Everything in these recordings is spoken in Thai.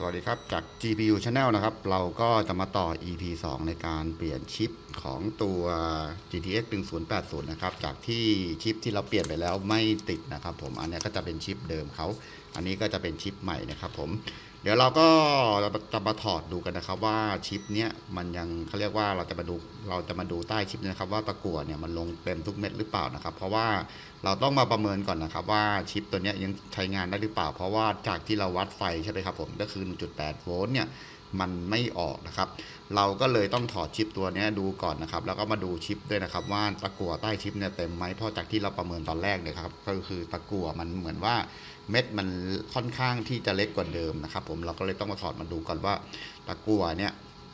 สวัสดีครับ จาก GPU Channel นะครับ เราก็จะมาต่อ EP 2 ในการเปลี่ยนชิปของตัว GTX 1080 นะครับ จากที่ชิปที่เราเปลี่ยนไปแล้วไม่ติดนะครับผม อันนี้ก็จะเป็นชิปเดิมเขา อันนี้ก็จะเป็นชิปใหม่นะครับผม ดี๋ยวเราก็จะมาถอดดูกันนะครับว่าชิปเนี้ยมันยังเขาเรียกว่าเราจะมาดูเราจะมาดูใต้ชิปนะครับว่าตะกั่วเนี่ยมันลงเต็มทุกเม็ดหรือเปล่านะครับ เพราะว่าเราต้องมาประเมินก่อนนะครับ ว่าชิปตัวเนี้ยยังใช้งานได้หรือเปล่า เพราะว่าจากที่เราวัดไฟใช่ไหมครับผมก็คือ 1.8 โวลต์เนี่ยมันไม่ออกนะครับ เราก็เลยต้องถอดชิปตัวนี้ดูก่อนนะครับ แล้วก็มาดูชิปด้วยนะครับ ว่าตะกั่วใต้ชิปเนี่ยเต็มไหมเพราะจากที่เราประเมินตอนแรกเนี่ยครับก็คือตะกั่วมันเหมือนว่า เม็ดมันค่อนข้างที่จะเล็กกว่าเดิมนะครับ ผมเราก็เลยต้องมาถอดมาดูก่อนว่าตะกั่วเนี่ย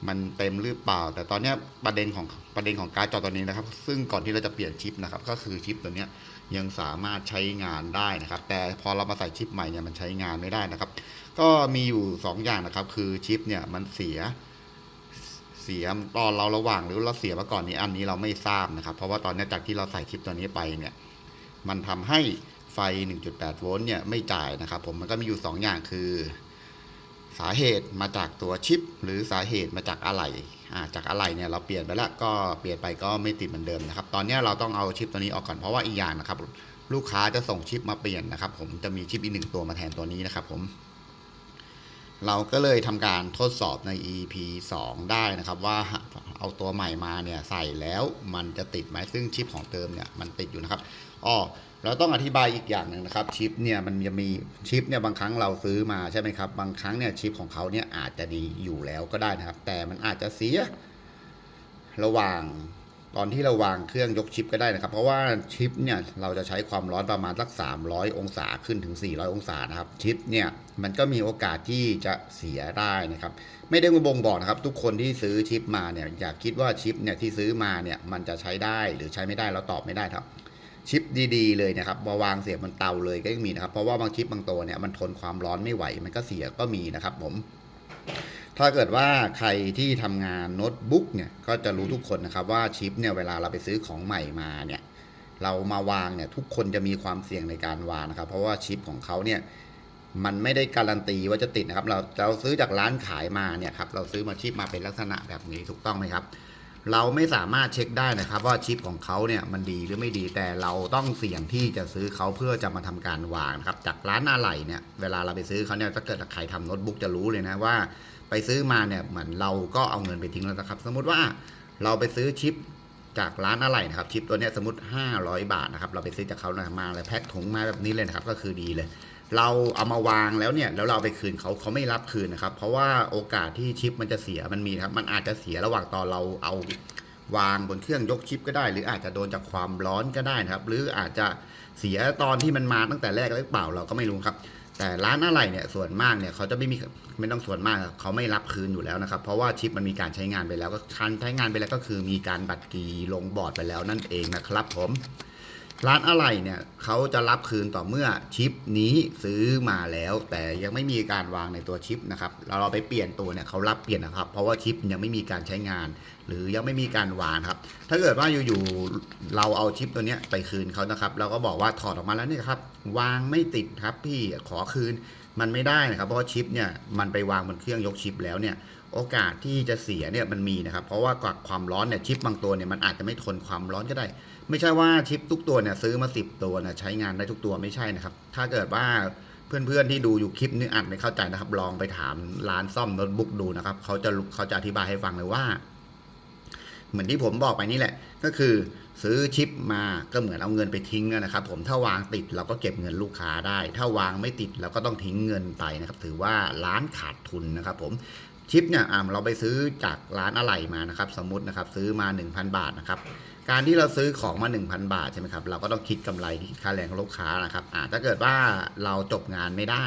มันเต็มหรือเปล่า แต่ตอนนี้ประเด็นของประเด็นของการจอตัวนี้นะครับ ซึ่งก่อนที่เราจะเปลี่ยนชิปนะครับ ก็คือชิปตัวนี้ยังสามารถใช้งานได้นะครับ แต่พอเรามาใส่ชิปใหม่เนี่ยมันใช้งานไม่ได้นะครับ ก็มีอยู่ 2 อย่างนะครับ คือชิปเนี่ยมันเสียเสียตอนเราระหว่างหรือเราเสียมาก่อนนี้อันนี้เราไม่ทราบนะครับ เพราะว่าตอนนี้จากที่เราใส่ชิปตัวนี้ไปเนี่ย มันทำให้ ไฟ 1.8 โวลต์เนี่ยไม่จ่ายนะครับผมมันก็มีอยู่ 2 อย่างคือ สาเหตุมาจากตัวชิป หรือสาเหตุมาจากอะไหล่อ่าจากอะไหล่เนี่ยเราเปลี่ยนไปแล้วก็เปลี่ยนไปก็ไม่ติดเหมือนเดิมนะครับ ตอนนี้เราต้องเอาชิปตัวนี้ออกก่อนเพราะว่าอีกอย่างนะครับ ลูกค้าจะส่งชิปมาเปลี่ยนนะครับ ผมจะมีชิปอีกหนึ่งตัวมาแทนตัวนี้นะครับผม เราก็เลยทำการทดสอบใน EP 2 ได้นะครับ ว่าเอาตัวใหม่มาเนี่ยใส่แล้วมันจะติดไหมซึ่งชิปของเติมเนี่ยมันติดอยู่นะครับอ้อเราต้องอธิบายอีกอย่างหนึ่งนะครับชิปเนี่ยมันจะมีชิปเนี่ยบางครั้งเราซื้อมาใช่ไหมครับบางครั้งเนี่ยชิปของเขาเนี่ยอาจจะดีอยู่แล้วก็ได้นะครับ แต่มันอาจจะเสียระหว่าง ตอนที่เราวางเครื่องยกชิปก็ได้นะครับ เพราะว่าชิปเนี่ยเราจะใช้ความร้อนประมาณสัก 300 องศาขึ้นถึง 400 องศานะครับ ชิปเนี่ยมันก็มีโอกาสที่จะเสียได้นะครับ ไม่ได้มาบ่งบอกนะครับ ทุกคนที่ซื้อชิปมาเนี่ยอย่าคิดว่าชิปเนี่ยที่ซื้อมาเนี่ยมันจะใช้ได้หรือใช้ไม่ได้เราตอบไม่ได้ครับชิปดีๆเลยนะครับมาวางเสียบนเตาเลยก็ยังมีนะครับ เพราะว่าบางชิปบางตัวเนี่ยมันทนความร้อนไม่ไหวมันก็เสียก็มีนะครับผม ถ้าเกิดว่าใครที่ทำงานโน้ตบุ๊กเนี่ยก็จะรู้ทุกคนนะครับว่าชิปเนี่ยเวลาเราไปซื้อของใหม่มาเนี่ยเรามาวางเนี่ยทุกคนจะมีความเสี่ยงในการวางนะครับ เพราะว่าชิปของเขาเนี่ยมันไม่ได้การันตีว่าจะติดนะครับ เราเราซื้อจากร้านขายมาเนี่ยครับเราซื้อมาชิปมาเป็นลักษณะแบบนี้ถูกต้องไหมครับ เราไม่สามารถเช็คได้นะครับ ว่าชิปของเขาเนี่ยมันดีหรือไม่ดีแต่เราต้องเสี่ยงที่จะซื้อเขาเพื่อจะมาทำการวางนะครับจากร้านอะไหล่เนี่ยเวลาเราไปซื้อเขาเนี่ยถ้าเกิดใครทำโน้ตบุ๊กจะรู้เลยนะว่าไปซื้อมาเนี่ยเหมือนเราก็เอาเงินไปทิ้งแล้วนะครับ สมมุติว่าเราไปซื้อชิปจากร้านอะไหล่นะครับชิปตัวเนี้ยสมมติ 500 บาทนะครับเราไปซื้อจากเขานะมาเลยแพ็คถุงมาแบบนี้เลยนะครับก็คือดีเลย เราเอามาวางแล้วเนี่ยแล้วเราไปคืนเขาเขาไม่รับคืนนะครับ เพราะว่าโอกาสที่ชิปมันจะเสียมันมีครับมันอาจจะเสียระหว่างตอนเราเอาวางบนเครื่องยกชิปก็ได้ หรืออาจจะโดนจากความร้อนก็ได้นะครับ หรืออาจจะเสียตอนที่มันมาตั้งแต่แรกหรือเปล่าเราก็ไม่รู้ครับ แต่ร้านอะไรเนี่ยส่วนมากเนี่ยเขาจะไม่มีไม่ต้องส่วนมากเขาไม่รับคืนอยู่แล้วนะครับ เพราะว่าชิปมันมีการใช้งานไปแล้วก็การใช้งานไปแล้วก็คือมีการบัตรกีลงบอร์ดไปแล้วนั่นเองนะครับผมร้านอะไรเนี่ยเขาจะรับคืนต่อเมื่อชิปนี้ซื้อมาแล้ว แต่ยังไม่มีการวางในตัวชิปนะครับเราเราไปเปลี่ยนตัวเนี่ยเขารับเปลี่ยนนะครับ เพราะว่าชิปยังไม่มีการใช้งาน หรือยังไม่มีการวางครับ ถ้าเกิดว่าอยู่ๆเราเอาชิปตัวนี้ไปคืนเขานะครับ เราก็บอกว่าถอดออกมาแล้วเนี่ยครับ วางไม่ติดครับพี่ขอคืนมันไม่ได้นะครับ เพราะชิปเนี่ยมันไปวางบนเครื่องยกชิปแล้วเนี่ยโอกาสที่จะเสียเนี่ยมันมีนะครับ เพราะว่ากับความร้อนเนี่ยชิปบางตัวเนี่ยมันอาจจะไม่ทนความร้อนก็ได้ ไม่ใช่ว่าชิปทุกตัวเนี่ยซื้อมาสิบตัวนะใช้งานได้ทุกตัวไม่ใช่นะครับ ถ้าเกิดว่าเพื่อนๆที่ดูอยู่คลิปนี้อาจไม่เข้าใจนะครับ ลองไปถามร้านซ่อมโน้ตบุ๊กดูนะครับเขาจะเขาจะอธิบายให้ฟังเลยว่า เหมือนที่ผมบอกไปนี่แหละ ก็คือซื้อชิปมาก็เหมือนเอาเงินไปทิ้งนะครับ ผมถ้าวางติดเราก็เก็บเงินลูกค้าได้ ถ้าวางไม่ติดเราก็ต้องทิ้งเงินไปนะครับ ถือว่าร้านขาดทุนนะครับ ผมชิปเนี่ยอ่าเราไปซื้อจากร้านอะไหล่มานะครับ สมมตินะครับ ซื้อมา 1,000 บาทนะครับการที่เราซื้อของมา 1,000 บาทใช่ไหมครับ เราก็ต้องคิดกำไรค่าแรงของลูกค้านะครับอ่าถ้าเกิดว่าเราจบงานไม่ได้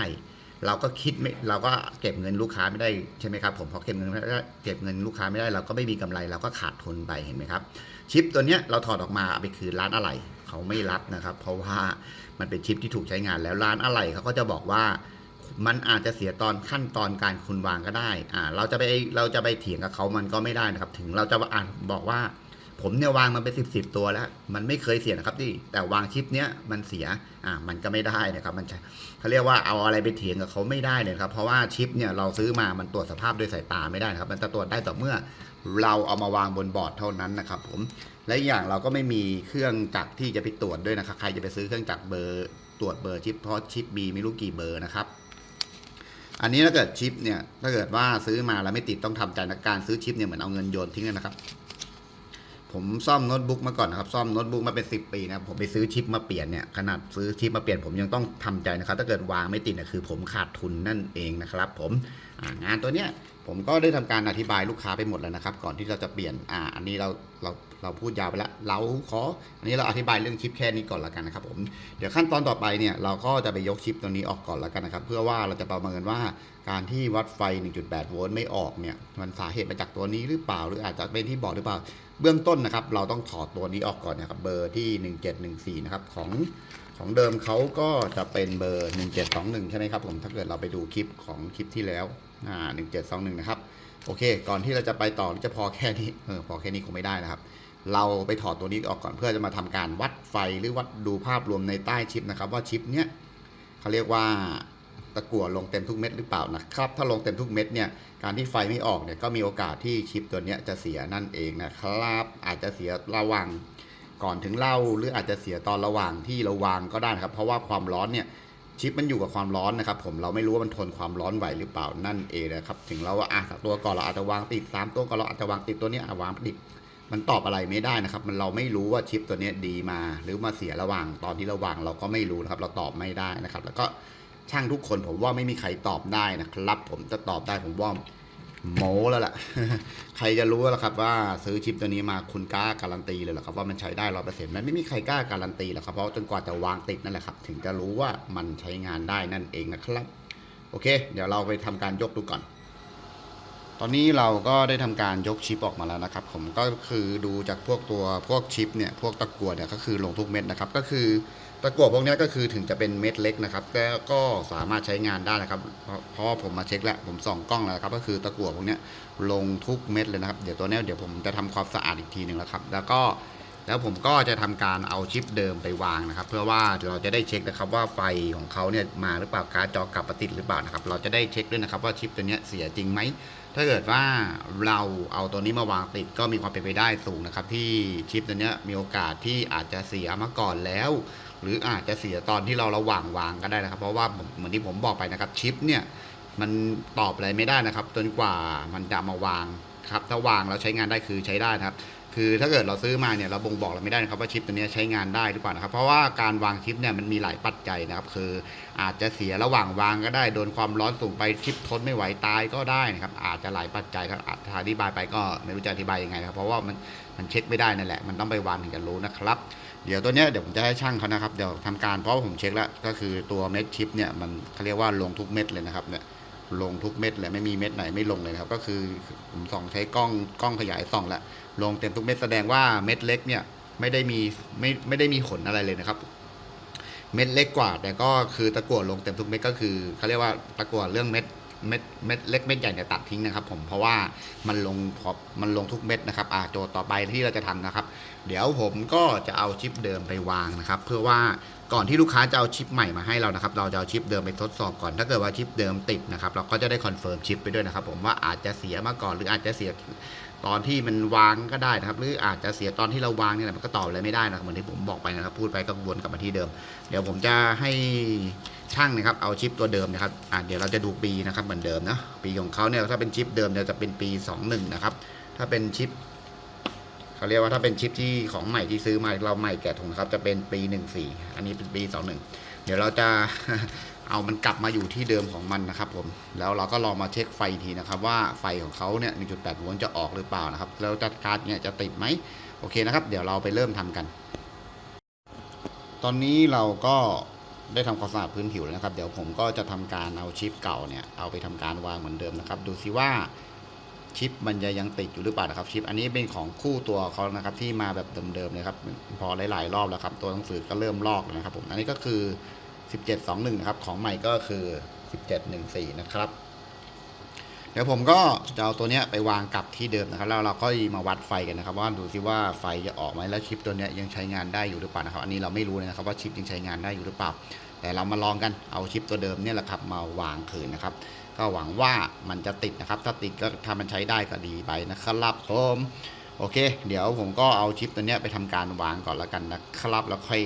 เราก็คิดไม่เราก็เก็บเงินลูกค้าไม่ได้ใช่ไหมครับผมพอเก็บเงินไม่ได้เก็บเงินลูกค้าไม่ได้ เราก็ไม่มีกำไรเราก็ขาดทุนไปเห็นไหมครับ ชิปตัวเนี้ยเราถอดออกมาเอาไปคืนร้านอะไหล่เขาไม่รับนะครับ เพราะว่ามันเป็นชิปที่ถูกใช้งานแล้วร้านอะไหล่เขาก็จะบอกว่ามันอาจจะเสียตอนขั้นตอนการคุณวางก็ได้อ่าเราจะไปเราจะไปเถียงกับเขามันก็ไม่ได้นะครับ ถึงเราจะอ่านบอกว่า ผมเนี่ยวางมันเป็นสิบสิบตัวแล้ว มันไม่เคยเสียนะครับที่แต่วางชิปเนี้ยมันเสียอ่ามันก็ไม่ได้นะครับ มันเขาเรียกว่าเอาอะไรไปเถียงกับเขาไม่ได้เลยครับ เพราะว่าชิปเนี่ยเราซื้อมามันตรวจสภาพด้วยสายตาไม่ได้นะครับ มันจะตรวจได้ต่อเมื่อเราเอามาวางบนบอร์ดเท่านั้นนะครับ ผมและอย่างเราก็ไม่มีเครื่องจักรที่จะไปตรวจด้วยนะครับ ใครจะไปซื้อเครื่องจักรเบอร์ตรวจเบอร์ชิปเพราะชิปมีไม่รู้กี่เบอร์นะครับอันนี้ถ้าเกิดชิปเนี่ยถ้าเกิดว่าซื้อมาแล้วไม่ติดต้องทำใจนะการซื้อชิปเนี่ยเหมือนเอาเงินโยนทิ้งนะครับ ผมซ่อมโน้ตบุ๊กมาก่อนนะครับ ซ่อมโน้ตบุ๊กมาเป็น 10 ปีนะผมไปซื้อชิปมาเปลี่ยนเนี่ยขนาดซื้อชิปมาเปลี่ยนผมยังต้องทำใจนะครับ ถ้าเกิดวางไม่ติดเนี่ยคือผมขาดทุนนั่นเองนะครับ ผมงานตัวเนี้ยผมก็ได้ทำการอธิบายลูกค้าไปหมดแล้วนะครับ ก่อนที่เราจะเปลี่ยนอ่าอันนี้เราเราเราพูดยาวไปแล้ว เราขอ อันนี้เราอธิบายเรื่องชิปแค่นี้ก่อนละกันนะครับผมเดี๋ยวขั้นตอนต่อไปเนี่ยเราก็จะไปยกชิปตัวนี้ออกก่อนละกันนะครับ เพื่อว่าเราจะประเมินว่าการที่วัดไฟ 1.8 โวลต์ไม่ออกเนี่ยมันสาเหตุมาจากตัวนี้หรือเปล่าหรืออาจจะเป็นที่บอร์ดหรือเปล่า เบื้องต้นนะครับ เราต้องถอดตัวนี้ออกก่อนนะครับ เบอร์ที่ 1714 นะครับ ของของเดิมเขาก็จะเป็นเบอร์ 1721 ใช่ไหมครับผมถ้าเกิดเราไปดูคลิปของคลิปที่แล้วอ่า1721 นะครับ โอเค ก่อนที่เราจะไปต่อจะพอแค่นี้เออพอแค่นี้คงไม่ได้นะครับ เราไปถอดตัวนี้ออกก่อนเพื่อจะมาทำการวัดไฟหรือวัดดูภาพรวมในใต้ชิปนะครับ ว่าชิปเนี้ยเขาเรียกว่า ตะกั่วลงเต็มทุกเม็ดหรือเปล่านะครับ ถ้าลงเต็มทุกเม็ดเนี่ยการที่ไฟไม่ออกเนี่ยก็มีโอกาสที่ชิปตัวเนี้ยจะเสียนั่นเองนะครับ อาจจะเสียระหว่างก่อนถึงเล่าหรืออาจจะเสียตอนระหว่างที่เราวางก็ได้ครับ เพราะว่าความร้อนเนี่ยชิปมันอยู่กับความร้อนนะครับผมเราไม่รู้ว่ามันทนความร้อนไหวหรือเปล่านั่นเองนะครับถึงเราว่าอะตัวก่อนเราอาจจะวางติดสามตัวก่อนเราอาจจะวางติดตัวนี้อะวางติดมันตอบอะไรไม่ได้นะครับ มันเราไม่รู้ว่าชิปตัวนี้ดีมา หรือมาเสียระหว่างตอนที่เราวางเราก็ไม่รู้นะครับ เราตอบไม่ได้นะครับ แล้วก็ ช่างทุกคนผมว่าไม่มีใครตอบได้นะครับ ผมจะตอบได้ผมว่าโมแล้วล่ะ ใครจะรู้แล้วครับว่าซื้อชิปตัวนี้มาคุณกล้าการันตีเลยหรอครับว่ามันใช้ได้ร้อยเปอร์เซ็นต์มันไม่มีใครกล้าการันตีหรอกครับเพราะจนกว่าจะวางติดนั่นแหละครับ ถึงจะรู้ว่ามันใช้งานได้นั่นเองนะครับ โอเค เดี๋ยวเราไปทำการยกดูก่อน ตอนนี้เราก็ได้ทำการยกชิปออกมาแล้วนะครับ ผมก็คือดูจากพวกตัวพวกชิปเนี่ยพวกตะกั่วเนี่ยก็คือลงทุกเม็ดนะครับ ก็คือะกั่วพวกนี้ก็คือถึงจะเป็นเม็ดเล็กนะครับแต่ก็สามารถใช้งานได้นะครับ เพราะผมมาเช็คแล้วผมส่องกล้องแล้วครับ ก็คือตะกั่วพวกนี้ลงทุกเม็ดเลยนะครับ เดี๋ยวตัวนี้เดี๋ยวผมจะทำความสะอาดอีกทีหนึ่งแล้วครับ แล้วก็ แล้วผมก็จะทำการเอาชิปเดิมไปวางนะครับ เพื่อว่าเราจะได้เช็คนะครับว่าไฟของเขาเนี่ยมาหรือเปล่าการ์ดจอกลับมาติดหรือเปล่านะครับ เราจะได้เช็คด้วยนะครับว่าชิปตัวเนี้ยเสียจริงไหมถ้าเกิดว่าเราเอาตัวนี้มาวางติดก็มีความเป็นไปได้สูงนะครับ ที่ชิปตัวเนี้ยมีโอกาสที่อาจจะเสียมาก่อนแล้ว หรืออาจจะเสียตอนที่เราระหว่างวางก็ได้นะครับ เพราะว่าเหมือนที่ผมบอกไปนะครับชิปเนี่ยมันตอบอะไรไม่ได้นะครับ จนกว่ามันจะมาวางครับถ้าวางแล้วใช้งานได้คือใช้ได้นะครับ คือถ้าเกิดเราซื้อมาเนี่ยเราบ่งบอกเราไม่ได้นะครับว่าชิปตัวนี้ใช้งานได้หรือเปล่านะครับ เพราะว่าการวางชิปเนี่ยมันมีหลายปัจจัยนะครับ คืออาจจะเสียระหว่างวางก็ได้โดนความร้อนสูงไปชิปทนไม่ไหวตายก็ได้นะครับ อาจจะหลายปัจจัยครับอาจจะอธิบายไปก็ไม่รู้จะอธิบายยังไงนะครับ เพราะว่ามันมันเช็คไม่ได้นั่นแหละ มันต้องไปวางถึงจะรู้นะครับ เดี๋ยวตัวเนี้ยเดี๋ยวผมจะให้ช่างเขานะครับเดี๋ยวทำการเพราะผมเช็คแล้วก็คือตัวเม็ดชิปเนี่ยมันเขาเรียกว่าลงทุกเม็ดเลยนะครับเนี่ย ลงทุกเม็ดเลยไม่มีเม็ดไหนไม่ลงเลยนะครับ ก็คือผมส่องใช้กล้องกล้องขยายส่องแล้วลงเต็มทุกเม็ดแสดงว่าเม็ดเล็กเนี่ยไม่ได้มีไม่ไม่ได้มีขนอะไรเลยนะครับ เม็ดเล็กกว่า แต่ก็คือตะกั่วลงเต็มทุกเม็ดก็คือเขาเรียกว่าตะกั่วเรื่องเม็ด เม็ดเม็ดเล็กเม็ดใหญ่เนี่ยตัดทิ้งนะครับ ผมเพราะว่ามันลงพอมันลงทุกเม็ดนะครับอ่าโจทย์ต่อไปที่เราจะทำนะครับ เดี๋ยวผมก็จะเอาชิปเดิมไปวางนะครับ เพื่อว่าก่อนที่ลูกค้าจะเอาชิปใหม่มาให้เรานะครับ เราจะเอาชิปเดิมไปทดสอบก่อน ถ้าเกิดว่าชิปเดิมติดนะครับ เราก็จะได้คอนเฟิร์มชิปไปด้วยนะครับ ผมว่าอาจจะเสียมาก่อนหรืออาจจะเสียตอนที่มันวางก็ได้นะครับ หรืออาจจะเสียตอนที่เราวางเนี่ยมันก็ตอบอะไรไม่ได้นะครับเหมือนที่ผมบอกไปนะครับ พูดไปก็วนกลับมาที่เดิม เดี๋ยวผมจะให้ ช่างนะครับเอาชิปตัวเดิมนะครับอ่าเดี๋ยวเราจะดูปีนะครับเหมือนเดิมนะปีของเขาเนี่ยถ้าเป็นชิปเดิมเนี่ยจะเป็นปี 21 นะครับ ถ้าเป็นชิปเขาเรียกว่าถ้าเป็นชิปที่ของใหม่ที่ซื้อมาเราใหม่แกะถุงนะครับจะเป็นปี 14 อันนี้เป็นปี 21 เดี๋ยวเราจะเอามันกลับมาอยู่ที่เดิมของมันนะครับผมแล้วเราก็ลองมาเช็คไฟทีนะครับว่าไฟของเขาเนี่ย 1.8 โวลต์จะออกหรือเปล่านะครับ แล้วจัดการเนี่ยจะติดไหมโอเคนะครับ เดี๋ยวเราไปเริ่มทำกัน ตอนนี้เราก็ ได้ทำความสะอาดพื้นผิวแล้วนะครับ เดี๋ยวผมก็จะทำการเอาชิปเก่าเนี่ยเอาไปทำการวางเหมือนเดิมนะครับ ดูซิว่าชิปมันจะยังติดอยู่หรือเปล่านะครับชิปอันนี้เป็นของคู่ตัวเขานะครับที่มาแบบเดิมๆเลยครับพอหลายๆรอบแล้วครับตัวหนังสือก็เริ่มลอกแล้วนะครับผมอันนี้ก็คือ 1721 นะครับ ของใหม่ก็คือ 1714 นะครับ เดี๋ยวผมก็จะเอาตัวเนี้ยไปวางกลับที่เดิมนะครับ แล้วเราก็มาวัดไฟกันนะครับ ว่าดูซิว่าไฟจะออกไหมแล้วชิปตัวเนี้ยยังใช้งานได้อยู่หรือเปล่านะครับ อันนี้เราไม่รู้นะครับว่าชิปยังใช้งานได้อยู่หรือเปล่า แต่เรามาลองกันเอาชิปตัวเดิมเนี่ยแหละครับมาวางคืนนะครับ ก็หวังว่ามันจะติดนะครับ ถ้าติดก็ถ้ามันใช้ได้ก็ดีไปนะครับผมโอเค เดี๋ยวผมก็เอาชิปตัวเนี้ยไปทำการวางก่อนแล้วกันนะครับ แล้วค่อย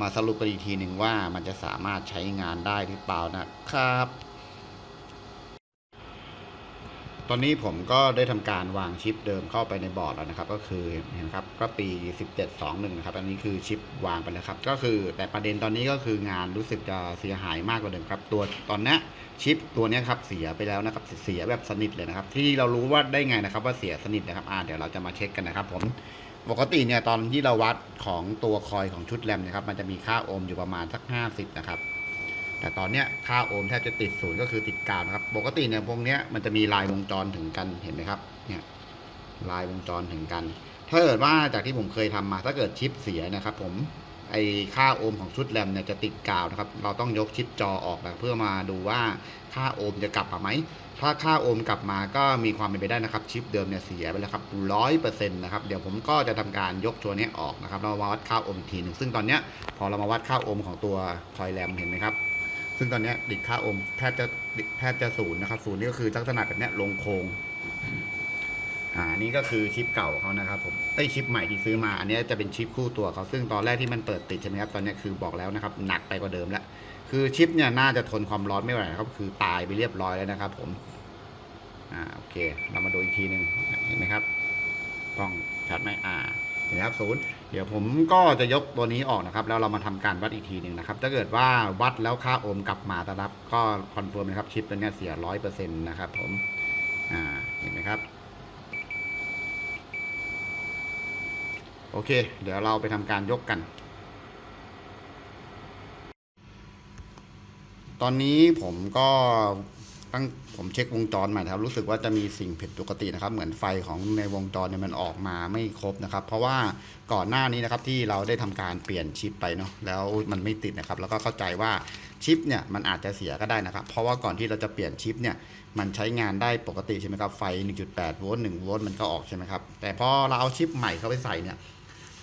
มาสรุปกันอีกทีหนึ่งว่ามันจะสามารถใช้งานได้หรือเปล่านะครับ ตอนนี้ผมก็ได้ทำการวางชิปเดิมเข้าไปในบอร์ดแล้วนะครับ ก็คือเห็นครับก็ปี 1721 นะครับ อันนี้คือชิปวางไปแล้วครับ ก็คือแต่ประเด็นตอนนี้ก็คืองานรู้สึกจะเสียหายมากกว่าเดิมครับ ตัวตอนนี้ชิปตัวนี้ครับเสียไปแล้วนะครับเสียแบบสนิทเลยนะครับ ที่เรารู้ว่าได้ไงนะครับ ว่าเสียสนิทนะครับอ่าเดี๋ยวเราจะมาเช็คกันนะครับ ผมปกติเนี่ยตอนที่เราวัดของตัวคอยของชุดแรมนะครับ มันจะมีค่าโอห์มอยู่ประมาณสัก 50 นะครับ แต่ตอนเนี้ยค่าโอห์มแทบจะติดศูนย์ก็คือติดกาวนะครับ ปกติเนี่ยพวกเนี้ยมันจะมีลายวงจรถึงกันเห็นไหมครับเนี่ยลายวงจรถึงกัน ถ้าเกิดว่าจากที่ผมเคยทำมาถ้าเกิดชิปเสียนะครับ ผมไอค่าโอห์มของชุดแรมเนี่ยจะติดกาวนะครับ เราต้องยกชิปจอออกนะเพื่อมาดูว่าค่าโอห์มจะกลับมาไหม ถ้าค่าโอห์มกลับมาก็มีความเป็นไปได้นะครับ ชิปเดิมเนี่ยเสียไปแล้วครับร้อยเปอร์เซ็นต์นะครับ เดี๋ยวผมก็จะทำการยกตัวนี้ออกนะครับ เรามาวัดค่าโอห์มอีกทีหนึ่งซึ่งตอนเนี้ยพอเรามาวัดค่าโอห์มของตัวคอยแรมเห็นไหมครับ ซึ่งตอนนี้ดิดค่าโอห์มแทบจะแทบจะศูนย์นะครับศูนย์นี่ก็คือลักษณะแบบนี้ลงโค้งอ่านี่ก็คือชิปเก่าเขานะครับผมไอชิปใหม่ที่ซื้อมา อันนี้จะเป็นชิปคู่ตัวเขาซึ่งตอนแรกที่มันเปิดติดใช่ไหมครับตอนนี้คือบอกแล้วนะครับ หนักไปกว่าเดิมแล้วคือชิปเนี่ยน่าจะทนความร้อนไม่ไหวครับคือตายไปเรียบร้อยแล้วนะครับ ผมอ่าโอเค เรามาดูอีกทีหนึ่งเห็นไหมครับกล้องชัดไหมอ่า เห็นไหมครับศูนย์เดี๋ยวผมก็จะยกตัวนี้ออกนะครับ แล้วเรามาทำการวัดอีกทีหนึ่งนะครับ ถ้าเกิดว่าวัดแล้วค่าโอห์มกลับมานะครับ ก็คอนเฟิร์มนะครับชิปตัวนี้เสียร้อยเปอร์เซ็นต์นะครับผมอ่าเห็นไหมครับโอเค เดี๋ยวเราไปทำการยกกัน ตอนนี้ผมก็ ตั้งผมเช็ควงจรใหม่นะครับ รู้สึกว่าจะมีสิ่งผิดปกตินะครับ เหมือนไฟของในวงจรเนี่ยมันออกมาไม่ครบนะครับ เพราะว่าก่อนหน้านี้นะครับที่เราได้ทำการเปลี่ยนชิปไปเนาะแล้วมันไม่ติดนะครับ แล้วก็เข้าใจว่าชิปเนี่ยมันอาจจะเสียก็ได้นะครับ เพราะว่าก่อนที่เราจะเปลี่ยนชิปเนี่ยมันใช้งานได้ปกติใช่ไหมครับไฟ 1.8 โวลต์1โวลต์มันก็ออกใช่ไหมครับแต่พอเราเอาชิปใหม่เข้าไปใส่เนี่ย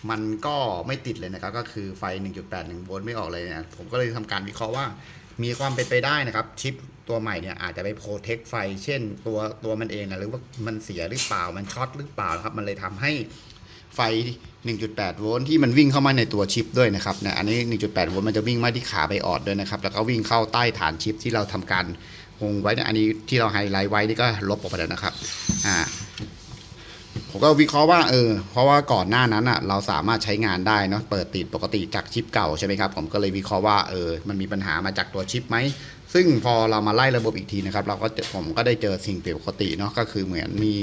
มันก็ไม่ติดเลยนะครับก็คือไฟ 1.81โวลต์ไม่ออกเลยเนี่ยผมก็เลยทำการวิเคราะห์ว่า มีความเป็นไปได้นะครับ ชิปตัวใหม่เนี่ยอาจจะไปโปรเทคไฟ เช่นตัวตัวมันเองนะหรือว่ามันเสียหรือเปล่ามันช็อตหรือเปล่าครับ มันเลยทำให้ไฟ 1.8 โวลต์ที่มันวิ่งเข้ามาในตัวชิปด้วยนะครับเนี่ยอันนี้ 1.8 โวลต์มันจะวิ่งมาที่ขาไบออดด้วยนะครับ แล้วก็วิ่งเข้าใต้ฐานชิปที่เราทำการวงไว้เนี่ยอันนี้ที่เราไฮไลท์ไว้นี่ก็ลบออกไปแล้วนะครับอ่า ผมก็วิเคราะห์ว่าเออเพราะว่าก่อนหน้านั้นอะเราสามารถใช้งานได้เนาะเปิดติดปกติจากชิปเก่าใช่ไหมครับผมก็เลยวิเคราะห์ว่าเออมันมีปัญหามาจากตัวชิปไหมซึ่งพอเรามาไล่ระบบอีกทีนะครับเราก็ผมก็ได้เจอสิ่งผิดปกติเนาะก็คือเหมือนมี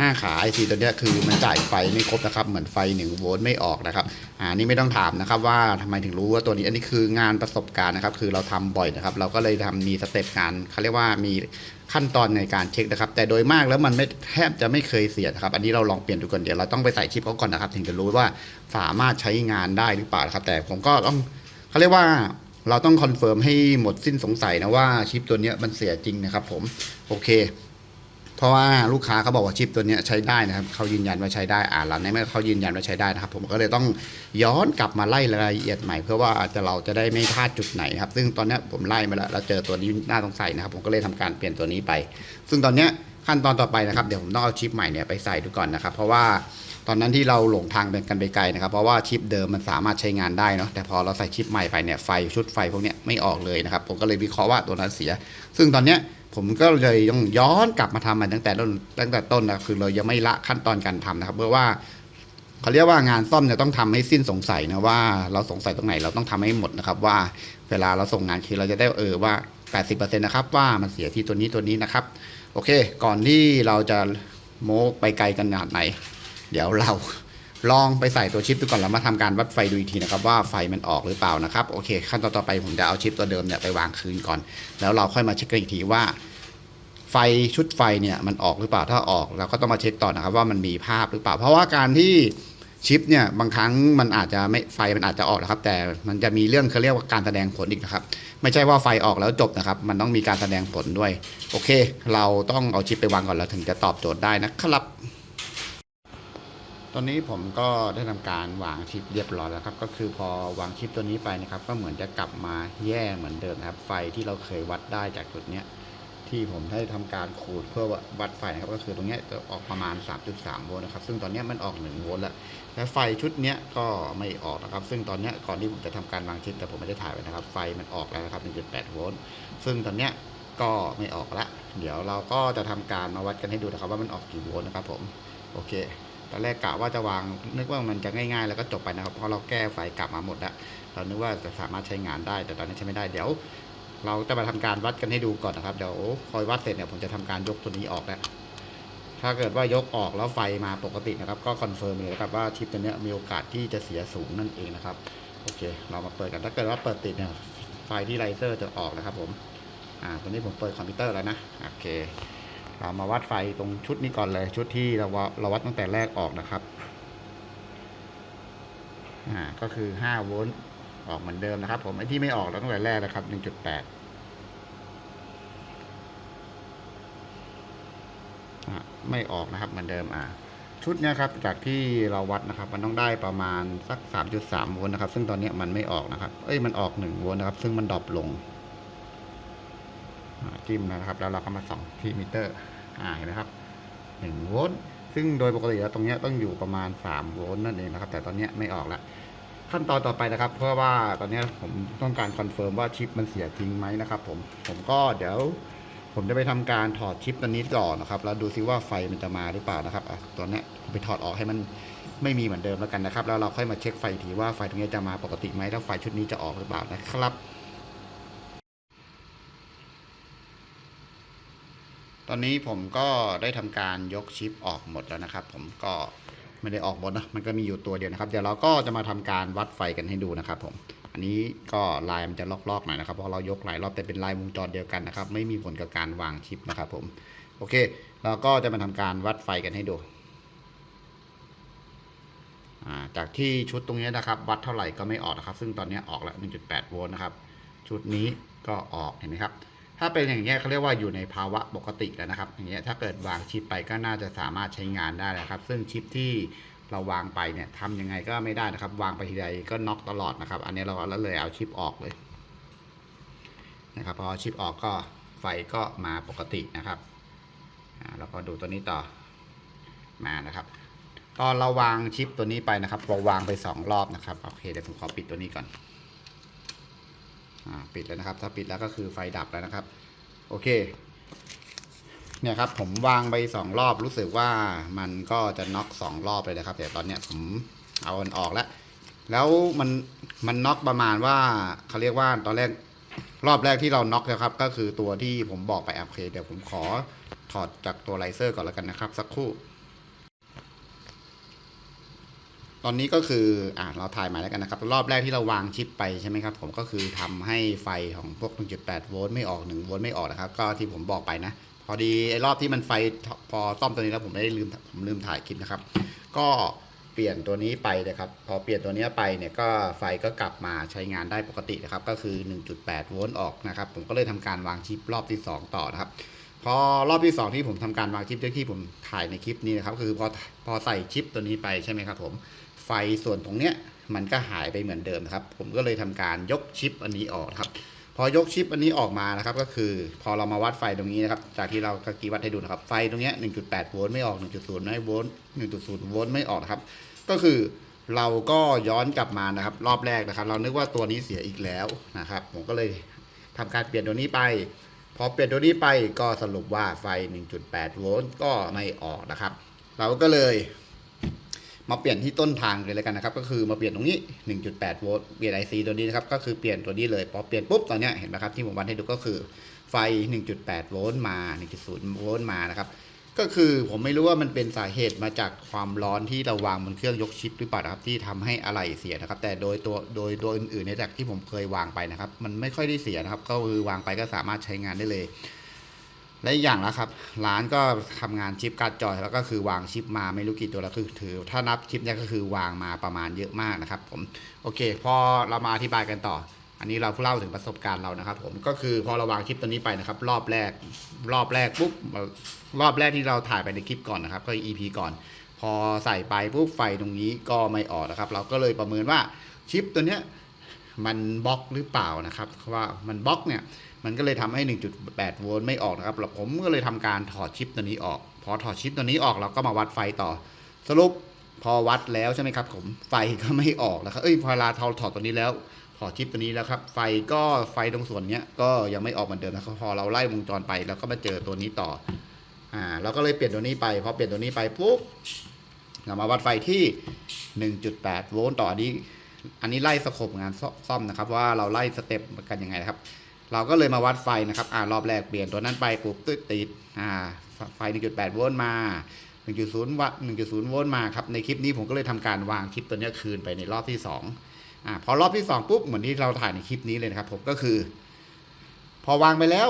ห้าขาไอซีตัวนี้คือมันจ่ายไฟไม่ครบนะครับเหมือนไฟหนึ่งโวลต์ไม่ออกนะครับอ่านี่ไม่ต้องถามนะครับว่าทำไมถึงรู้ว่าตัวนี้อันนี้คืองานประสบการณ์นะครับคือเราทำบ่อยนะครับเราก็เลยทำมีสเต็ปงานเขาเรียกว่ามีขั้นตอนในการเช็คนะครับ แต่โดยมากแล้วมันไม่แทบจะไม่เคยเสียนะครับ อันนี้เราลองเปลี่ยนดูก่อนเดี๋ยวเราต้องไปใส่ชิปเขาก่อนนะครับ ถึงจะรู้ว่าสามารถใช้งานได้หรือเปล่านะครับ แต่ผมก็ต้องเขาเรียกว่าเราต้องคอนเฟิร์มให้หมดสิ้นสงสัยนะว่าชิปตัวนี้มันเสียจริงนะครับ ผมโอเค เพราะว่าลูกค้าเขาบอกว่าชิปตัวนี้ใช้ได้นะครับเขายืนยันว่าใช้ได้อ่าหลังในเมื่อเขายืนยันว่าใช้ได้นะครับ ผมก็เลยต้องย้อนกลับมาไล่รายละเอียดใหม่เพื่อว่าจะเราจะได้ไม่พลาดจุดไหนครับ ซึ่งตอนนี้ผมไล่มาแล้วเราเจอตัวนี้น่าสงสัยนะครับ ผมก็เลยทำการเปลี่ยนตัวนี้ไป ซึ่งตอนนี้ขั้นตอนต่อไปนะครับเดี๋ยวผมต้องเอาชิปใหม่เนี่ยไปใส่ดูก่อนนะครับ เพราะว่าตอนนั้นที่เราหลงทางไปกันไปไกลนะครับ เพราะว่าชิปเดิมมันสามารถใช้งานได้เนาะแต่พอเราใส่ชิปใหม่ไปเนี่ยไฟชุดไฟพวกเนี้ยไม่ออกเลยนะครับ ผมก็เลยวิเคราะห์ว่าตัวนั้นเสีย ซึ่งตอนเนี้ย ผมก็เลยต้องย้อนกลับมาทำมันตั้งแต่ต้นตั้งแต่ต้นนะคือเรายังไม่ละขั้นตอนการทำนะครับ เพื่อว่าเขาเรียกว่างานซ่อมเนี่ยต้องทำให้สิ้นสงสัยนะว่าเราสงสัยตรงไหนเราต้องทำให้หมดนะครับ ว่าเวลาเราส่งงานคือเราจะได้เออว่า 80%นะครับว่ามันเสียที่ตัวนี้ตัวนี้นะครับ โอเค ก่อนที่เราจะโม้ไปไกลกันขนาดไหน เดี๋ยวเรา ลองไปใส่ตัวชิปดูก่อนแล้วมาทำการวัดไฟดูอีกทีนะครับว่าไฟมันออกหรือเปล่านะครับโอเค ขั้นตอนต่อไปผมจะเอาชิปตัวเดิมเนี่ยไปวางคืนก่อน แล้วเราค่อยมาเช็คกันอีกทีว่า ไฟชุดไฟเนี่ยมันออกหรือเปล่าถ้าออกเราก็ต้องมาเช็คต่อนะครับว่ามันมีภาพหรือเปล่า เพราะว่าการที่ชิปเนี่ยบางครั้งมันอาจจะไม่ไฟมันอาจจะออกนะครับ แต่มันจะมีเรื่องเขาเรียกว่าการแสดงผลอีกนะครับ ไม่ใช่ว่าไฟออกแล้วจบนะครับ มันต้องมีการแสดงผลด้วย โอเค เราต้องเอาชิปไปวางก่อนแล้วถึงจะตอบโจทย์ได้นะครับ ตอนนี้ผมก็ได้ทำการวางชิปเรียบร้อยแล้วครับ ก็คือพอวางชิปตัวนี้ไปนะครับ ก็เหมือนจะกลับมาแย่เหมือนเดิมนะครับ ไฟที่เราเคยวัดได้จากจุดเนี้ยที่ผมได้ทำการขูดเพื่อวัดไฟนะครับ ก็คือตรงนี้จะออกประมาณ 3.3 โวลต์นะครับ ซึ่งตอนนี้มันออก1โวลต์แล้วและไฟชุดนี้ก็ไม่ออกนะครับ ซึ่งตอนนี้ก่อนที่ผมจะทำการวางชิปแต่ผมไม่ได้ถ่ายไว้นะครับ ไฟมันออกแล้วนะครับ 1.8 โวลต์ซึ่งตอนนี้ก็ไม่ออกละเดี๋ยวเราก็จะทำการมาวัดกันให้ดูนะครับ ว่ามันออกกี่โวลต์นะครับผมโอเค ตอนแรกกะว่าจะวางนึกว่ามันจะง่ายๆ แล้วก็จบไปนะครับเพราะเราแก้ไฟกลับมาหมดแล้วเรานึกว่าจะสามารถใช้งานได้ แต่ตอนนี้ใช้ไม่ได้เดี๋ยว เราจะมาทำการวัดกันให้ดูก่อนนะครับเดี๋ยวพอวัดเสร็จเนี่ยผมจะทำการยกตัวนี้ออกแล้วถ้าเกิดว่ายกออกแล้วไฟมาปกตินะครับ ก็คอนเฟิร์มเลยนะครับว่าชิปตัวนี้มีโอกาสที่จะเสียสูงนั่นเองนะครับโอเค เรามาเปิดกันถ้าเกิดว่าเปิดติดเนี่ยไฟที่ไรเซอร์จะออกนะครับผมอ่าตอนนี้ผมเปิดคอมพิวเตอร์แล้วนะโอเค เรามาวัดไฟตรงชุดนี้ก่อนเลยชุดที่เราเราวัดตั้งแต่แรกออกนะครับอ่าก็คือ5โวลต์ออกเหมือนเดิมนะครับ ผมไอ้ที่ไม่ออกแล้วตั้งแต่แรกนะครับ 1.8อะไม่ออกนะครับเหมือนเดิมอ่าชุดนี้ครับจากที่เราวัดนะครับ มันต้องได้ประมาณสัก 3.3 โวลต์นะครับ ซึ่งตอนนี้มันไม่ออกนะครับ เอ้ยมันออก 1 โวลต์นะครับ ซึ่งมันดรอปลง จิ้มนะครับ แล้วเราก็มาส่องที่มิเตอร์อ่าเห็นไหมครับ1โวลต์ซึ่งโดยปกติแล้วตรงนี้ต้องอยู่ประมาณ3โวลต์นั่นเองนะครับ แต่ตอนนี้ไม่ออกละขั้นตอนต่อไปนะครับ เพราะว่าตอนนี้ผมต้องการคอนเฟิร์มว่าชิปมันเสียจริงไหมนะครับ ผมผมก็เดี๋ยว ผมจะไปทำการถอดชิปตัวนี้ก่อนนะครับ แล้วดูซิว่าไฟมันจะมาหรือเปล่านะครับอะตอนนี้ไปถอดออกให้มันไม่มีเหมือนเดิมแล้วกันนะครับ แล้วเราค่อยมาเช็คไฟทีว่าไฟตรงนี้จะมาปกติไหมแล้วไฟชุดนี้จะออกหรือเปล่านะครับ ตอนนี้ผมก็ได้ทำการยกชิปออกหมดแล้วนะครับ ผมก็ไม่ได้ออกหมดนะมันก็มีอยู่ตัวเดียวนะครับ เดี๋ยวเราก็จะมาทำการวัดไฟกันให้ดูนะครับ ผม อันนี้ก็ลายมันจะลอกๆหน่อยนะครับเพราะเรายกหลายรอบแต่เป็นลายวงจรเดียวกันนะครับ ไม่มีผลกับการวางชิปนะครับ ผม โอเค เราก็จะมาทำการวัดไฟกันให้ดูจากที่ชุดตรงนี้นะครับ วัดเท่าไหร่ก็ไม่ออกนะครับ ซึ่งตอนนี้ออกแล้ว 1.8 โวลต์นะครับ ชุดนี้ก็ออกเห็นไหมครับ ถ้าเป็นอย่างเงี้ยเขาเรียกว่าอยู่ในภาวะปกติแล้วนะครับ อย่างเงี้ยถ้าเกิดวางชิปไปก็น่าจะสามารถใช้งานได้นะครับ ซึ่งชิปที่เราวางไปเนี่ยทำยังไงก็ไม่ได้นะครับ วางไปทีใดก็น็อกตลอดนะครับ อันนี้เราแล้วเลยเอาชิปออกเลยนะครับพอชิปออกก็ไฟก็มาปกตินะครับแล้วก็ดูตัวนี้ต่อมานะครับตอนเราวางชิปตัวนี้ไปนะครับเราวางไปสองรอบนะครับโอเคเดี๋ยวผมขอปิดตัวนี้ก่อน ปิดแล้วนะครับ ถ้าปิดแล้วก็คือไฟดับแล้วนะครับ โอเค เนี่ยครับผมวางไปสองรอบรู้สึกว่ามันก็จะน็อกสองรอบเลยนะครับแต่ตอนเนี้ยผมเอามันออกแล้ว แล้วมันมันน็อกประมาณว่าเขาเรียกว่าตอนแรกรอบแรกที่เราน็อกนะครับ ก็คือตัวที่ผมบอกไปโอเคเดี๋ยวผมขอถอดจากตัวไลเซอร์ก่อนแล้วกันนะครับ สักครู่ ตอนนี้ก็คืออ่าเราถ่ายมาแล้วกันนะครับ รอบแรกที่เราวางชิปไปใช่ไหมครับผมก็คือทำให้ไฟของพวก 1.8 โวลต์ไม่ออก 1 โวลต์ไม่ออกนะครับ ก็ที่ผมบอกไปนะ พอดีไอ้รอบที่มันไฟพอซ่อมตัวนี้แล้วผมไม่ได้ลืมผมลืมถ่ายคลิปนะครับ ก็เปลี่ยนตัวนี้ไปนะครับ พอเปลี่ยนตัวนี้ไปเนี่ยก็ไฟก็กลับมาใช้งานได้ปกตินะครับ ก็คือ 1.8 โวลต์ออกนะครับ ผมก็เลยทำการวางชิปรอบที่ 2 ต่อนะครับ พอรอบที่ 2 ที่ผมทำการวางชิปที่ผมถ่ายในคลิปนี้นะครับ คือพอพอใส่ชิปตัวนี้ไปใช่ไหมครับผม ไฟส่วนตรงเนี้ยมันก็หายไปเหมือนเดิมครับ ผมก็เลยทำการยกชิปอันนี้ออกครับ พอยกชิปอันนี้ออกมานะครับ ก็คือพอเรามาวัดไฟตรงนี้นะครับ จากที่เราตะกี้วัดให้ดูนะครับ ไฟตรงเนี้ย1.8 โวลต์ไม่ออก 1.0ไม่โวลต์1.0 โวลต์ไม่ออกครับ ก็คือเราก็ย้อนกลับมานะครับ รอบแรกนะครับ เรานึกว่าตัวนี้เสียอีกแล้วนะครับ ผมก็เลยทำการเปลี่ยนตัวนี้ไป พอเปลี่ยนตัวนี้ไปก็สรุปว่าไฟ 1.8 โวลต์ก็ไม่ออกนะครับ เราก็เลย มาเปลี่ยนที่ต้นทางเลยแล้วกันนะครับ ก็คือมาเปลี่ยนตรงนี้ 1.8 โวลต์เปลี่ยน IC ตัวนี้นะครับก็คือเปลี่ยนตัวนี้เลยพอเปลี่ยนปุ๊บตอนนี้เห็นไหมครับที่ผมวัดให้ดูก็คือไฟ 1.8 โวลต์มา 1.0 โวลต์มานะครับก็คือผมไม่รู้ว่ามันเป็นสาเหตุมาจากความร้อนที่เราวางบนเครื่องยกชิปหรือเปล่านะครับที่ทำให้อะไหล่เสียนะครับ แต่โดยตัวโดยตัวอื่นๆเนี่ยจากที่ผมเคยวางไปนะครับ มันไม่ค่อยได้เสียนะครับ ก็คือวางไปก็สามารถใช้งานได้เลย และอีกอย่างแล้วครับ ร้านก็ทำงานชิปการ์ดจอยแล้วก็คือวางชิปมาไม่รู้กี่ตัวแล้วคือถือ ถ้านับชิปเนี่ยก็คือวางมาประมาณเยอะมากนะครับ ผมโอเค พอเรามาอธิบายกันต่อ อันนี้เราเล่าถึงประสบการณ์เรานะครับ ผมก็คือพอเราวางคลิปตัวนี้ไปนะครับ รอบแรก รอบแรกปุ๊บรอบแรกที่เราถ่ายไปในคลิปก่อนนะครับ ก็ EP ก่อน พอใส่ไปปุ๊บไฟตรงนี้ก็ไม่ออกนะครับ เราก็เลยประเมินว่าชิปตัวเนี้ยมันบล็อกหรือเปล่านะครับว่ามันบล็อกเนี่ย มันก็เลยทำให้ 1.8 โวลต์ไม่ออกนะครับผมก็เลยทำการถอดชิปตัวนี้ออก พอถอดชิปตัวนี้ออกเราก็มาวัดไฟต่อ สรุปพอวัดแล้วใช่ไหมครับผมไฟก็ไม่ออกนะครับเอ้ยพอเวลาเราถอดตัวนี้แล้วถอดชิปตัวนี้แล้วครับ ไฟก็ไฟตรงส่วนเนี้ยก็ยังไม่ออกเหมือนเดิมนะครับพอเราไล่วงจรไปแล้วก็มาเจอตัวนี้ต่ออ่าเราก็เลยเปลี่ยนตัวนี้ไปพอเปลี่ยนตัวนี้ไปปุ๊บเรามาวัดไฟที่ 1.8 โวลต์ต่ออันนี้ อันนี้ไล่สโคปงานซ่ซ่อมนะครับ ว่าเราไล่สเต็ปกันยังไงนะครับ เราก็เลยมาวัดไฟนะครับอ่ารอบแรกเปลี่ยนตัวนั้นไปปุ๊บตึ๊ดติดอ่าไฟ 1.8 โวลต์มา 1.0 วัตต์ 1.0 โวลต์มาครับ ในคลิปนี้ผมก็เลยทำการวางคลิปตัวนี้คืนไปในรอบที่2อ่าพอรอบที่ 2 ปุ๊บ เหมือนที่เราถ่ายในคลิปนี้เลยนะครับผมก็คือ พอวางไปแล้ว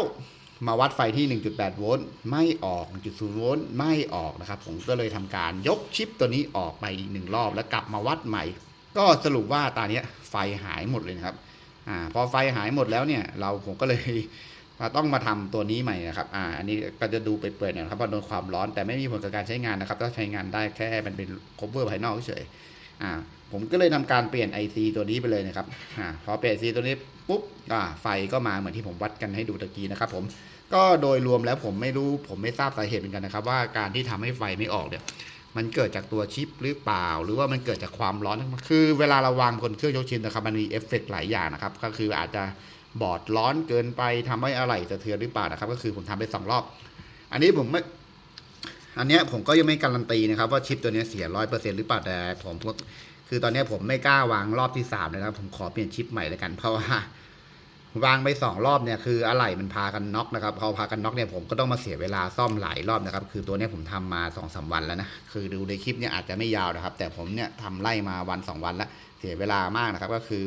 มาวัดไฟที่ 1.8 โวลต์ไม่ออก 1.0 โวลต์ไม่ออกนะครับ ผมก็เลยทำการยกชิปตัวนี้ออกไปอีกหนึ่งรอบ แล้วกลับมาวัดใหม่ ก็สรุปว่าตอนนี้ยไฟหายหมดเลยนะครับ อ่าพอไฟหายหมดแล้วเนี่ยเราผมก็เลยต้องมาทำตัวนี้ใหม่นะครับ อ่า อันนี้ก็จะดูเปื่อยๆหน่อยนะครับเพราะโดนความร้อนแต่ไม่มีผลกับการใช้งานนะครับ ถ้าใช้งานได้แค่มันเป็น cover ภายนอกเฉย อ่า ผมก็เลยทำการเปลี่ยน IC ตัวนี้ไปเลยนะครับ อ่า พอเปลี่ยน IC ตัวนี้ปุ๊บ อ่า ไฟก็มาเหมือนที่ผมวัดกันให้ดูตะกี้นะครับ ผม ก็โดยรวมแล้วผมไม่รู้ผมไม่ทราบสาเหตุเหมือนกันนะครับ ว่าการที่ทำให้ไฟไม่ออกเนี่ย มันเกิดจากตัวชิปหรือเปล่า หรือว่ามันเกิดจากความร้อน คือเวลาเราวางบนเครื่องยกชิปนะครับมันมีเอฟเฟกต์หลายอย่างนะครับ ก็คืออาจจะบอดร้อนเกินไปทำให้อะไหล่สะเทือนหรือเปล่านะครับ ก็คือผมทำไปสองรอบ อันนี้ผมไม่ อันนี้ผมก็ยังไม่การันตีนะครับ ว่าชิปตัวนี้เสียร้อยเปอร์เซ็นต์หรือเปล่าแต่ผมก็คือตอนนี้ผมไม่กล้าวางรอบที่สามเลยนะครับผมขอเปลี่ยนชิปใหม่เลยกันเพราะว่า วางไปสองรอบเนี่ยคืออะไหล่มันพากันน็อกนะครับพอพากันน็อกเนี่ยผมก็ต้องมาเสียเวลาซ่อมหลายรอบนะครับ คือตัวเนี้ยผมทำมาสองสาวันแล้วนะคือดูในคลิปเนี่ยอาจจะไม่ยาวนะครับ แต่ผมเนี่ยทำไล่มาวันสองวันแล้วเสียเวลามากนะครับ ก็คือ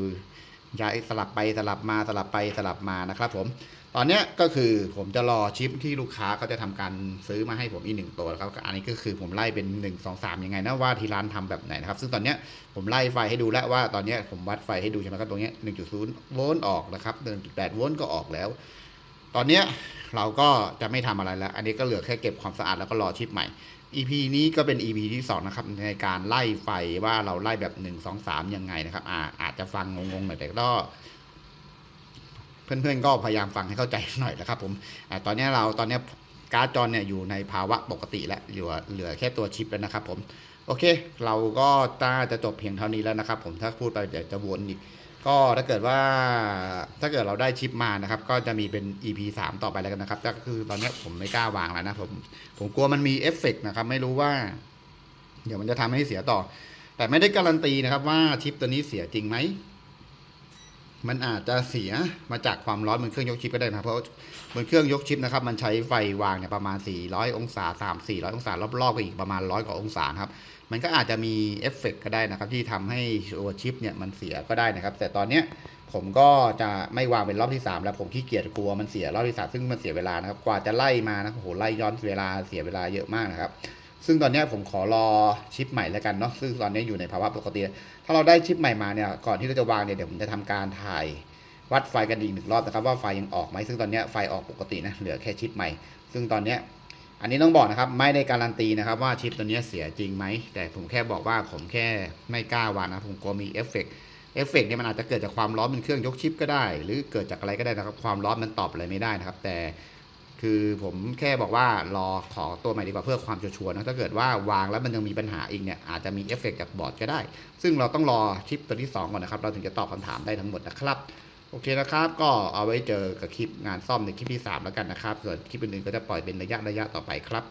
ย้ายสลับไปสลับมาสลับไปสลับมานะครับผมตอนนี้ก็คือผมจะรอชิปที่ลูกค้าเขาจะทำการซื้อมาให้ผมอีกหนึ่งตัวครับอันนี้ก็คือผมไล่เป็น 1 2 3ยังไงนะว่าที่ร้านทำแบบไหนนะครับซึ่งตอนนี้ผมไล่ไฟให้ดูแล้วว่าตอนนี้ผมวัดไฟให้ดูใช่ไหมครับตรงนี้ย1.0โวลต์ออกนะครับ1.8โวลต์ก็ออกแล้ว ตอนนี้เราก็จะไม่ทำอะไรแล้ว อันนี้ก็เหลือแค่เก็บความสะอาดแล้วก็รอชิปใหม่ EP นี้ก็เป็น EP ที่2นะครับในการไล่ไฟว่าเราไล่แบบ 1 2 3 ยังไงนะครับ อาอาจจะฟังงงๆหน่อยแต่ก็เพื่อนๆก็พยายามฟังให้เข้าใจหน่อยนะครับ ผมอตอนนี้เราตอนนี้การ์ดจอเนี่ยอยู่ในภาวะปกติแล้วเหลือเหลือแค่ตัวชิปแล้วนะครับ ผม โอเค เราก็น่าจะจบเพียงเท่านี้แล้วนะครับ ผมถ้าพูดไปเดี๋ยวจะวนอีก ก็ถ้าเกิดว่าถ้าเกิดเราได้ชิปมานะครับ ก็จะมีเป็น EP 3 ต่อไปแล้วกันนะครับก็คือตอนนี้ผมไม่กล้าวางแล้วนะผมผมกลัวมันมีเอฟเฟกต์นะครับ ไม่รู้ว่า เดี๋ยวมันจะทำให้เสียต่อ แต่ไม่ได้การันตีนะครับ ว่าชิปตัวนี้เสียจริงไหมมันอาจจะเสียมาจากความร้อนบนเครื่องยกชิปก็ได้นะเพราะบนเครื่องยกชิปนะครับ มันใช้ไฟวางเนี่ยประมาณ 400 องศา 3 400 องศารอบๆไปอีกประมาณ 100 กว่าองศาครับ มันก็อาจจะมีเอฟเฟกต์ก็ได้นะครับที่ทำให้ตัวชิปเนี่ยมันเสียก็ได้นะครับ แต่ตอนเนี้ยผมก็จะไม่วางเป็นรอบที่ 3 แล้วผมขี้เกียจกลัวมันเสียรอบที่สามซึ่งมันเสียเวลานะครับกว่าจะไล่มานะโอ้โหไล่ย้อนเวลาเสียเวลาเยอะมากนะครับ ซึ่งตอนนี้ผมขอรอชิปใหม่แล้วกันเนาะซึ่งตอนนี้อยู่ในภาวะปกติ ถ้าเราได้ชิปใหม่มาเนี่ยก่อนที่เราจะวางเนี่ยเดี๋ยวผมจะทำการถ่ายวัดไฟกันอีกหนึ่งรอบนะครับว่าไฟยังออกไหมซึ่งตอนนี้ไฟออกปกตินะเหลือแค่ชิปใหม่ ซึ่งตอนนี้ อันนี้ต้องบอกนะครับ ไม่ได้การันตีนะครับ ว่าชิปตัวนี้เสียจริงไหม แต่ผมแค่บอกว่าผมแค่ไม่กล้าวางนะ ผมกลัวมีเอฟเฟกต์เอฟเฟกต์เนี่ยมันอาจจะเกิดจากความร้อนบนเครื่องยกชิปก็ได้ หรือเกิดจากอะไรก็ได้นะครับ ความร้อนมันตอบอะไรไม่ได้นะครับ แต่คือผมแค่บอกว่ารอขอตัวใหม่ดีกว่าเพื่อความชัวร์นะถ้าเกิดว่าวางแล้วมันยังมีปัญหาอีกเนี่ยอาจจะมีเอฟเฟกต์จากบอร์ดก็ได้ ซึ่งเราต้องรอชิปตัวที่สองก่อนนะครับ เราถึงจะตอบคำถามได้ทั้งหมดนะครับ โอเคนะครับ ก็เอาไว้เจอกับคลิปงานซ่อมในคลิปที่ 3 แล้วกันนะครับ ส่วนคลิปอื่นๆก็จะปล่อยเป็นระยะระยะๆต่อไปครับ